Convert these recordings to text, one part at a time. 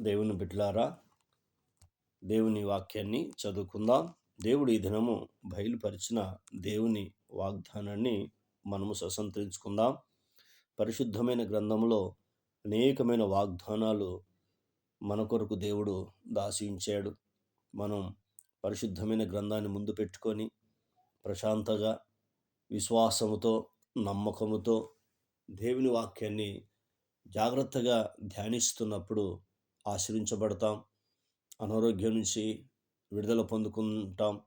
దేవుని బిడ్డలారా దేవుని వాక్యాన్ని చదువుకుందాం. దేవుడు ఈ దినము బయలుపరిచిన దేవుని వాగ్దానాన్ని మనము స్వతంత్రించుకుందాం. పరిశుద్ధమైన గ్రంథంలో అనేకమైన వాగ్దానాలు మన కొరకు దేవుడు దాసించాడు. మనం పరిశుద్ధమైన గ్రంథాన్ని ముందు పెట్టుకొని ప్రశాంతగా విశ్వాసముతో నమ్మకముతో దేవుని వాక్యాన్ని జాగ్రత్తగా ధ్యానిస్తున్నప్పుడు ఆశ్రయించబడతాం. అనారోగ్యం నుంచి విడుదల పొందుకుంటాం.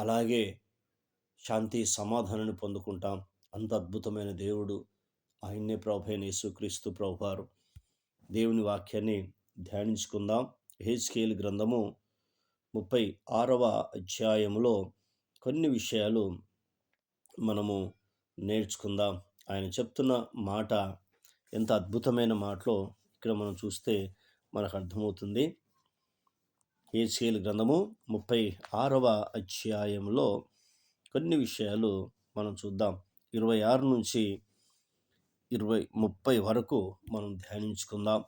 అలాగే శాంతి సమాధానాన్ని పొందుకుంటాం. అంత అద్భుతమైన దేవుడు ఆయన్నే ప్రభైన యేసుక్రీస్తు ప్రభువారు. దేవుని వాక్యాన్ని ధ్యానించుకుందాం. హెచ్కేల్ గ్రంథము ముప్పై ఆరవ అధ్యాయంలో కొన్ని విషయాలు మనము నేర్చుకుందాం. ఆయన చెప్తున్న మాట ఎంత అద్భుతమైన మాటలో ఇక్కడ మనం చూస్తే మనకు అర్థమవుతుంది. ఏసీఎల్ గ్రంథము ముప్పై ఆరవ అధ్యాయంలో కొన్ని విషయాలు మనం చూద్దాం. ఇరవై ఆరు నుంచి ఇరవై ముప్పై వరకు మనం ధ్యానించుకుందాం.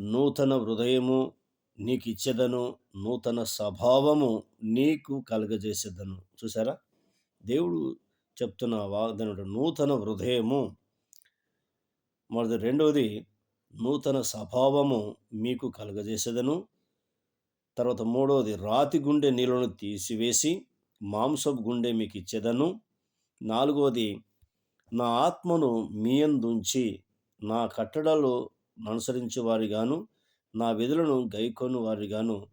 నూతన హృదయము నీకు ఇచ్చేదను నూతన స్వభావము నీకు కలగజేసేదను. చూసారా దేవుడు చెప్తున్న వాగ్దనుడు నూతన హృదయము. మొదటి రెండవది నూతన స్వభావము మీకు కలగజేసేదను. తర్వాత మూడవది రాతి గుండె నీళ్ళను తీసివేసి మాంసపు గుండె మీకు ఇచ్చేదను. నాలుగవది నా ఆత్మను మీయందుంచి నా కట్టడలు అనుసరించే వారిగాను నా విధులను గైకొని వారిగాను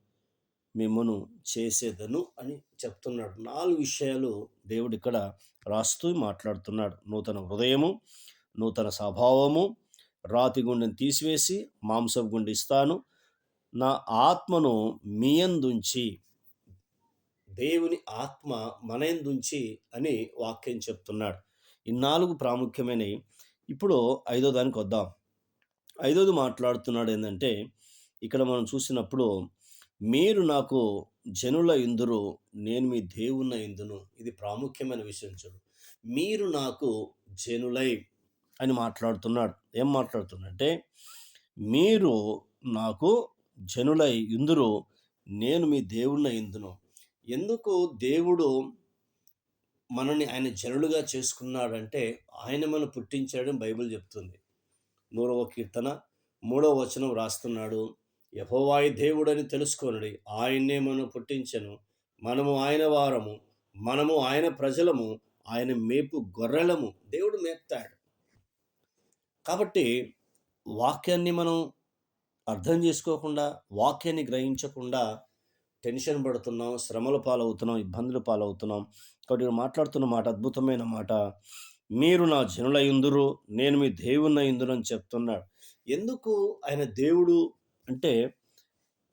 మిమ్మను చేసేదను అని చెప్తున్నాడు. నాలుగు విషయాలు దేవుడు ఇక్కడ రాస్తూ మాట్లాడుతున్నాడు. నూతన హృదయము నూతన స్వభావము రాతి గుండెను తీసివేసి మాంసపు గుండె ఇస్తాను. నా ఆత్మను మీయందుంచి దేవుని ఆత్మ మనయందుంచి అని వాక్యం చెప్తున్నాడు. ఈ నాలుగు ప్రాముఖ్యమైనవి. ఇప్పుడు ఐదో దానికి వద్దాం. ఐదోది మాట్లాడుతున్నాడు ఏంటంటే ఇక్కడ మనం చూసినప్పుడు మీరు నాకు జనుల ఇందురు నేను మీ దేవున్న ఇందును ఇది ప్రాముఖ్యమైన విషయం చూడు. మీరు నాకు జనులై అని మాట్లాడుతున్నాడు. ఏం మాట్లాడుతున్నాడంటే మీరు నాకు జనులై ఇందురు నేను మీ దేవుడిన ఇందును. ఎందుకు దేవుడు మనని ఆయన జనులుగా చేసుకున్నాడంటే ఆయన మనం పుట్టించాడని బైబిల్ చెప్తుంది. నూరవ కీర్తన మూడవ వచనం రాస్తున్నాడు యహోవాయి దేవుడని తెలుసుకోనడి. ఆయన్నే మనం పుట్టించను. మనము ఆయన వారము. మనము ఆయన ప్రజలము. ఆయన మేపు గొర్రెలము. దేవుడు మేపుతాడు. కాబట్టి వాక్యాన్ని మనం అర్థం చేసుకోకుండా వాక్యాన్ని గ్రహించకుండా టెన్షన్ పడుతున్నాం శ్రమల పాలవుతున్నాం ఇబ్బందులు పాలవుతున్నాం. కాబట్టి మాట్లాడుతున్న మాట అద్భుతమైన మాట. మీరు నా జనుల ఇందురు నేను మీ దేవున్న ఇందురు అని చెప్తున్నాడు. ఎందుకు ఆయన దేవుడు అంటే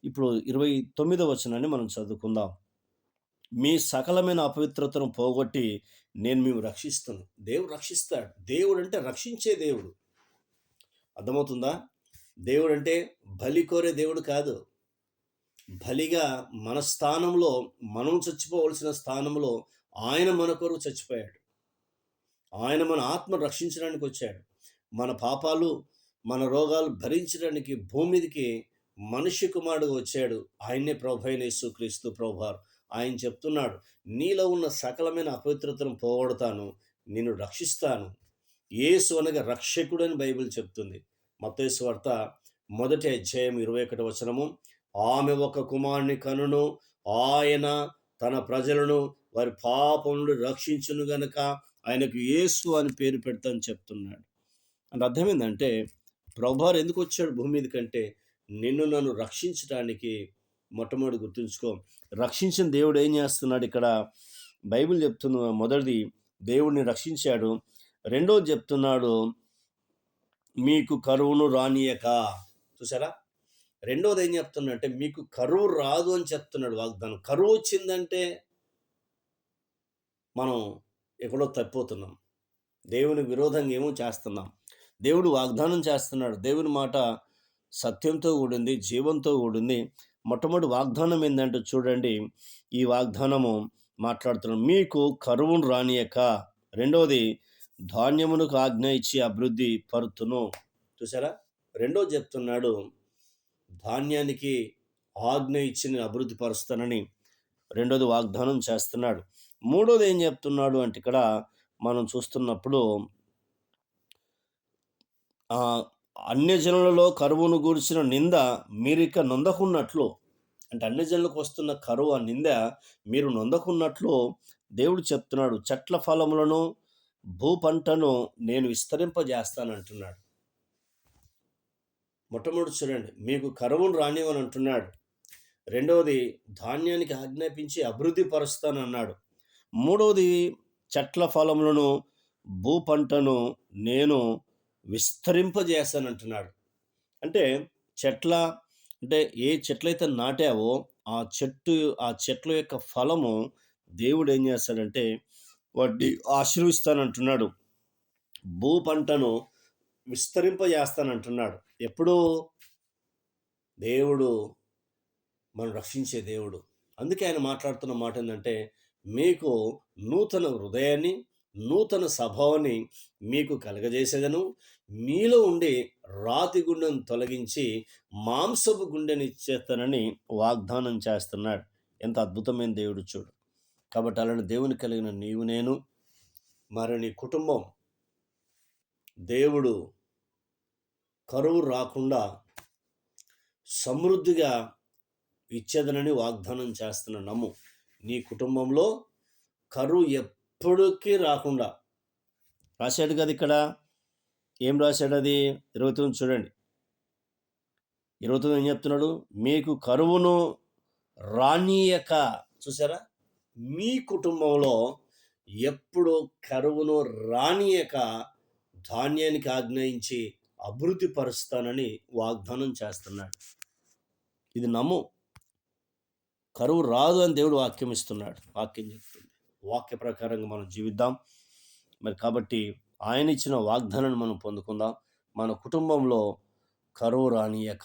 ఇప్పుడు ఇరవై తొమ్మిదవ వచనాన్ని మనం చదువుకుందాం. మీ సకలమైన అపవిత్రతను పోగొట్టి నేను మేము రక్షిస్తున్నాను దేవుడు రక్షిస్తాడు. దేవుడు అంటే రక్షించే దేవుడు. అర్థమవుతుందా? దేవుడు అంటే బలి కోరే దేవుడు కాదు. బలిగా మన స్థానంలో మనం చచ్చిపోవలసిన స్థానంలో ఆయన మన కొరకు చచ్చిపోయాడు. ఆయన మన ఆత్మ రక్షించడానికి వచ్చాడు. మన పాపాలు మన రోగాలు భరించడానికి భూమిదికి మనిషి కుమారుడు వచ్చాడు. ఆయన్నే ప్రభైన అయిన యేసుక్రీస్తు ప్రభువారు. ఆయన చెప్తున్నాడు నీలో ఉన్న సకలమైన అపవిత్రతను పోగొడతాను. నిన్ను రక్షిస్తాను. యేసు అనగా రక్షకుడని బైబిల్ చెప్తుంది. మతేసు వార్త మొదటి అధ్యాయం ఇరవై ఒకటి వచనము. ఆమె ఒక కుమారుని కనును ఆయన తన ప్రజలను వారి పాపములు రక్షించును గనక ఆయనకు యేసు అని పేరు పెడతాను చెప్తున్నాడు. అంటే అర్థమైందంటే ఏంటంటే ప్రభువారు ఎందుకు వచ్చాడు భూమి మీద కంటే నిన్ను నన్ను రక్షించడానికి మొట్టమొదటి గుర్తుంచుకో. రక్షించిన దేవుడు ఏం చేస్తున్నాడు ఇక్కడ? బైబిల్ చెప్తున్న మొదటిది దేవుడిని రక్షించాడు. రెండోది చెప్తున్నాడు మీకు కరువును రానియక. చూసారా? రెండోది ఏం చెప్తున్నాడంటే మీకు కరువు రాదు అని చెప్తున్నాడు వాగ్దానం. కరువు వచ్చిందంటే మనం ఎక్కడో తప్పిపోతున్నాం. దేవుని విరోధంగా ఏమో చేస్తున్నాం. దేవుడు వాగ్దానం చేస్తున్నాడు. దేవుని మాట సత్యంతో కూడింది జీవంతో కూడింది. మొట్టమొదటి వాగ్దానం ఏంటంటే చూడండి ఈ వాగ్దానము మాట్లాడుతున్నాం మీకు కరువును రానియక. రెండవది ధాన్యమునకు ఆజ్ఞ ఇచ్చి అభివృద్ధి పరుతును. చూసారా రెండో చెప్తున్నాడు ధాన్యానికి ఆజ్ఞ ఇచ్చి నేను అభివృద్ధి పరుస్తానని. రెండోది వాగ్దానం చేస్తున్నాడు. మూడోది ఏం చెప్తున్నాడు అంటే ఇక్కడ మనం చూస్తున్నప్పుడు అన్యజనులలో కరువును గూర్చిన నింద మీరిక నొందకున్నట్లు అంటే అన్యజనులకు వస్తున్న కరువు ఆ నింద మీరు నొందకున్నట్లు దేవుడు చెప్తున్నాడు. చెట్ల ఫలములను భూ పంటను నేను విస్తరింపజేస్తానంటున్నాడు. మొట్టమొదటి చూడండి మీకు కరువును రానివని అంటున్నాడు రెండవది ధాన్యానికి ఆజ్ఞాపించి అభివృద్ధి పరుస్తానన్నాడు. మూడవది చెట్ల ఫలములను భూ పంటను నేను విస్తరింపజేస్తానంటున్నాడు. అంటే చెట్ల అంటే ఏ చెట్లయితే నాటావో ఆ చెట్టు ఆ చెట్ల యొక్క ఫలము దేవుడు ఏం చేస్తాడంటే వడ్డీ ఆశీర్విస్తానంటున్నాడు భూ పంటను విస్తరింపజేస్తానంటున్నాడు. ఎప్పుడూ దేవుడు మనం రక్షించే దేవుడు. అందుకే ఆయన మాట్లాడుతున్న మాట ఏంటంటే మీకు నూతన హృదయాన్ని నూతన స్వభావాన్ని మీకు కలగజేసేదను. మీలో ఉండి రాతి గుండెను తొలగించి మాంసపు గుండెని ఇచ్చేస్తానని వాగ్దానం చేస్తున్నాడు. ఎంత అద్భుతమైన దేవుడు చూడు. కాబట్టి అలాంటి దేవుని కలిగిన నీవు నేను మరి నీ కుటుంబం దేవుడు కరువు రాకుండా సమృద్ధిగా ఇచ్చేదనని వాగ్దానం చేస్తున్న నమ్ము. నీ కుటుంబంలో కరువు ఎప్పటికీ రాకుండా. రాశాడు కదా ఇక్కడ? ఏం రాశాడు అది? ఇరవై తొమ్మిది చూడండి. ఇరవై తొమ్మిది ఏం చెప్తున్నాడు? మీకు కరువును రానీయక. చూసారా మీ కుటుంబంలో ఎప్పుడు కరువును రానియక ధాన్యానికి ఆజ్ఞయించి అభివృద్ధి పరుస్తానని వాగ్దానం చేస్తున్నాడు. ఇది నమ్ము. కరువు రాదు అని దేవుడు వాక్యం ఇస్తున్నాడు. వాక్యం చెప్తుంది. వాక్య ప్రకారంగా మనం జీవిద్దాం. మరి కాబట్టి ఆయన ఇచ్చిన వాగ్దానాన్ని మనం పొందుకుందాం. మన కుటుంబంలో కరువు రానియక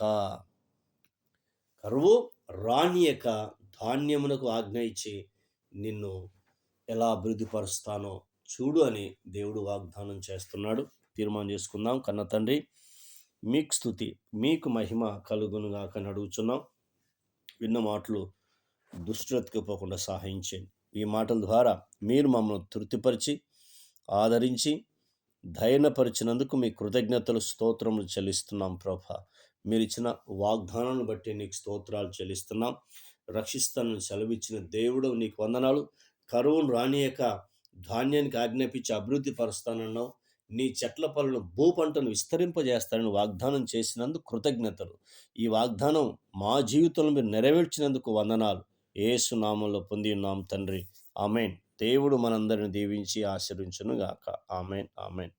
కరువు రానియక ధాన్యమునకు ఆజ్ఞ ఇచ్చి నిన్ను ఎలా అభివృద్ధిపరుస్తానో చూడు అని దేవుడు వాగ్దానం చేస్తున్నాడు. తీర్మానం చేసుకుందాం. కన్న తండ్రి మీకు స్థుతి మీకు మహిమ కలుగునుగాక అని అడుగుచున్నాం. విన్న మాటలు దుష్టులకి పోకుండా సహాయం చేయండి. ఈ మాటల ద్వారా మీరు మమ్మల్ని తృప్తిపరిచి ఆదరించి ధైర్యపరిచినందుకు మీ కృతజ్ఞతలు స్తోత్రములు చెల్లిస్తున్నాం ప్రభ. మీరు ఇచ్చిన వాగ్దానాన్ని బట్టి నీకు స్తోత్రాలు చెల్లిస్తున్నాం. రక్షిస్తానని సెలవిచ్చిన దేవుడు నీకు వందనాలు. కరువును రానియక ధాన్యానికి ఆజ్ఞాపించి అభివృద్ధి పరుస్తానన్నావు. నీ చెట్ల పనులు భూ పంటను విస్తరింపజేస్తానని వాగ్దానం చేసినందుకు కృతజ్ఞతలు. ఈ వాగ్దానం మా జీవితంలో మీరు నెరవేర్చినందుకు వందనాలు. ఏసు నామంలో పొంది ఉన్నాం తండ్రి. ఆమెన్. దేవుడు మనందరిని దీవించి ఆశీర్వించును గాక ఆమెన్. ఆమెన్.